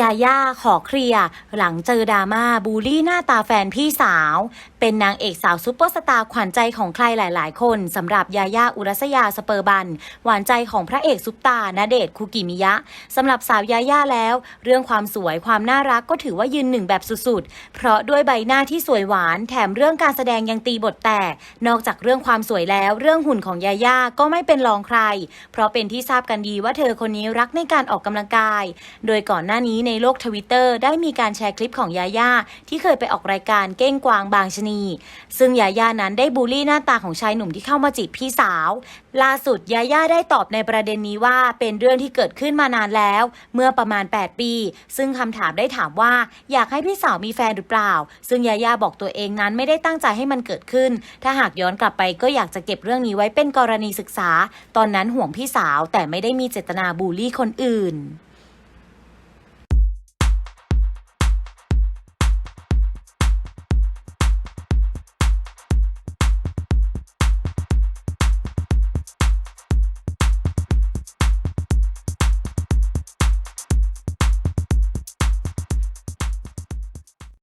ยาย่าขอเคลียร์หลังเจอดราม่าบูลลี่หน้าตาแฟนพี่สาว เป็นนางเอกสาวซุปเปอร์สตาร์ขวัญใจของใครหลาย ๆ คนสำหรับยาย่าอุรัสยาสเปอร์บัน หวานใจของพระเอกซุปตาณเดชคุกิมิยะสำหรับสาวยาย่าแล้ว เรื่องความสวยความน่ารักก็ถือว่ายืนหนึ่งแบบสุด ๆ เพราะด้วยใบหน้าที่สวยหวานแถมเรื่องการแสดงยังตีบทแตกนอกจากเรื่องความสวยแล้ว เรื่องหุ่นของยาย่าก็ไม่เป็นรองใคร เพราะเป็นที่ทราบกันดีว่าเธอคนนี้รักในการออกกำลังกาย โดยก่อนหน้านี้ในโลกทวิตเตอร์ได้มีการแชร์คลิปของยาย่าที่เคยไปออกรายการเก้งกวางบางชนี ซึ่งยาย่านั้นได้บูลลี่หน้าตาของชายหนุ่มที่เข้ามาจีบพี่สาว ล่าสุดยาย่าได้ตอบในประเด็นนี้ว่าเป็นเรื่องที่เกิดขึ้นมานานแล้ว เมื่อประมาณ 8 ปี ซึ่งคำถามได้ถามว่าอยากให้พี่สาวมีแฟนหรือเปล่า ซึ่งยาย่าบอกตัวเองนั้นไม่ได้ตั้งใจให้มันเกิดขึ้น ถ้าหากย้อนกลับไปก็อยากจะเก็บเรื่องนี้ไว้เป็นกรณีศึกษา ตอนนั้นห่วงพี่สาวแต่ไม่ได้มีเจตนาบูลลี่คนอื่น